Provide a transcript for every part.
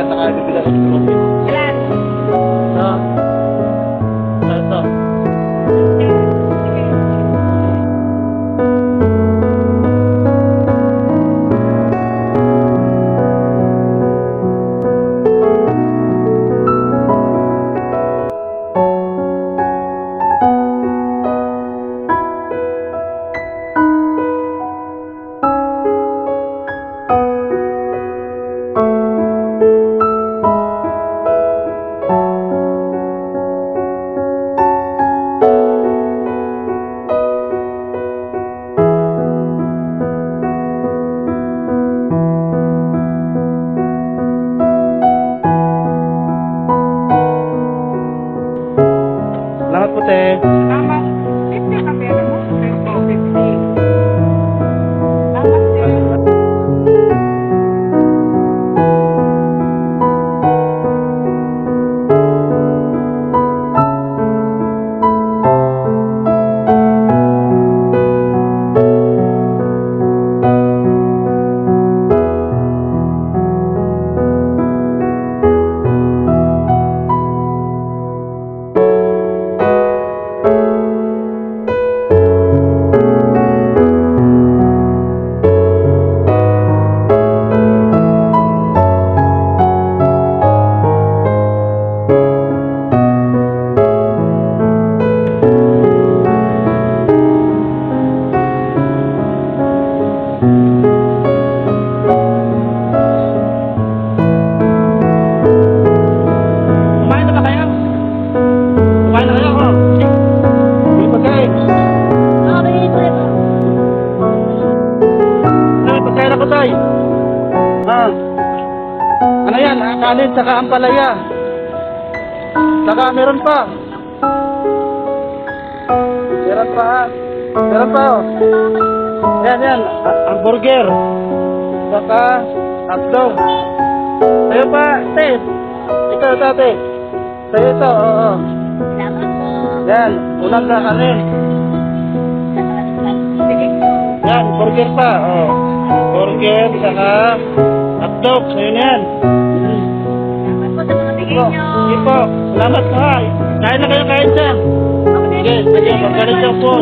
ako ng burger at Saka ampalaya. Saka meron pa. Meron pa, ha? Meron pa, oh. Yan, yan. Ah, Hamburger. Saka hotdog. Sa'yo pa, te. Ito, ito, te. Sa'yo ito, oo. Salamat po. Yan, ulang ka kanin. Sige po. Yan, burger pa, oh. Burger, saka hotdog. Sa'yo na yan. Po. Sige po. Salamat po, ha. Kain na kayo, kain dyan. Sige, sige. Mm. Salamat po.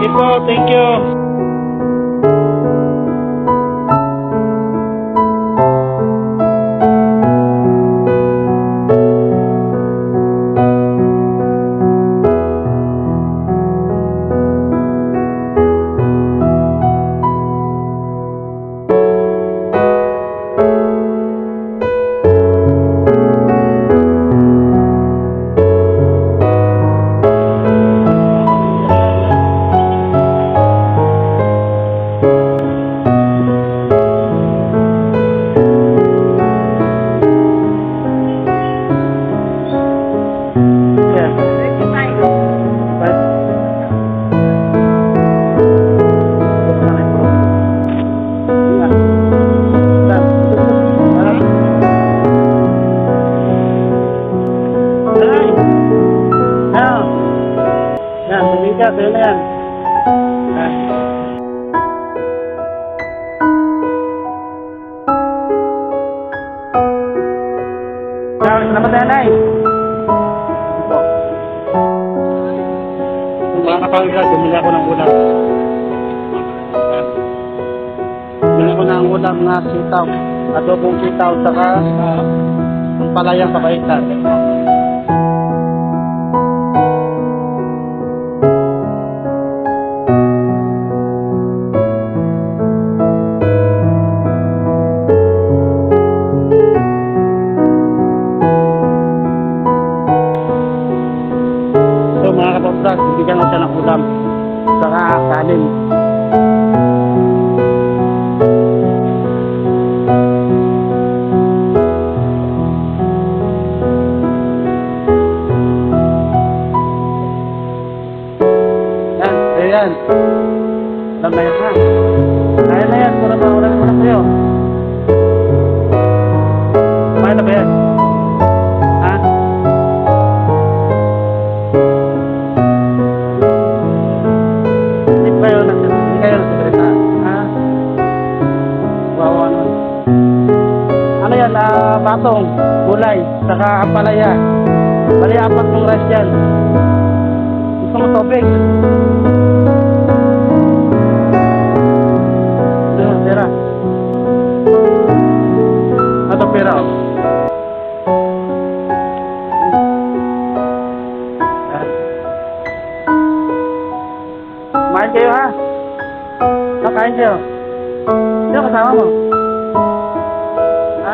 Sige po, thank you. Salamat na. Kung mga kapangga, bumili ako ng ulam. Bumili ako ng ulam na sitaw. Adobong sitaw, saka uh, ang palayang kabaitan.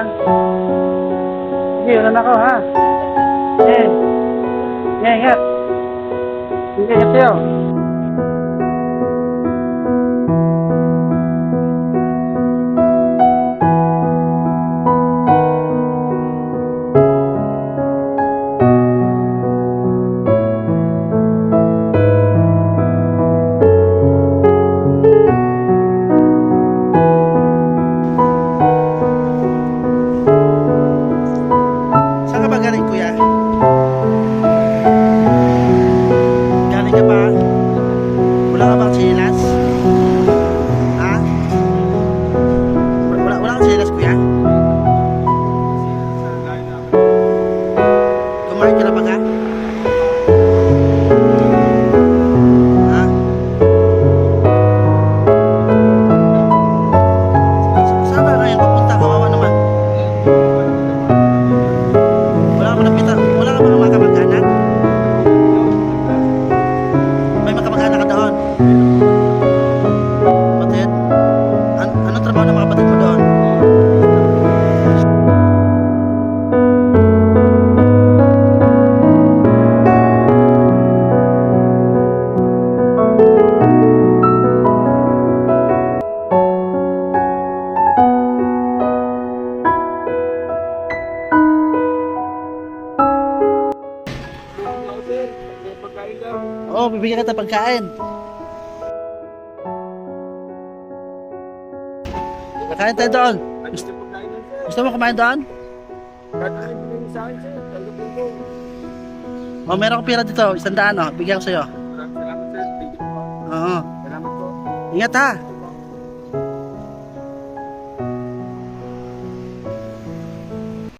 ha? Sige, ulan ako, ha? Eh, Sige. Sige, ingat. Sige, ingat sa'yo. maingat na pagkain. Kakain tayo doon. Gusto, mo kumain doon? Oh, meron akong pira dito. Isang daan, oh. Bigyan ko sa'yo. Salamat, sir. Oo. Salamat po. Ingat, ha.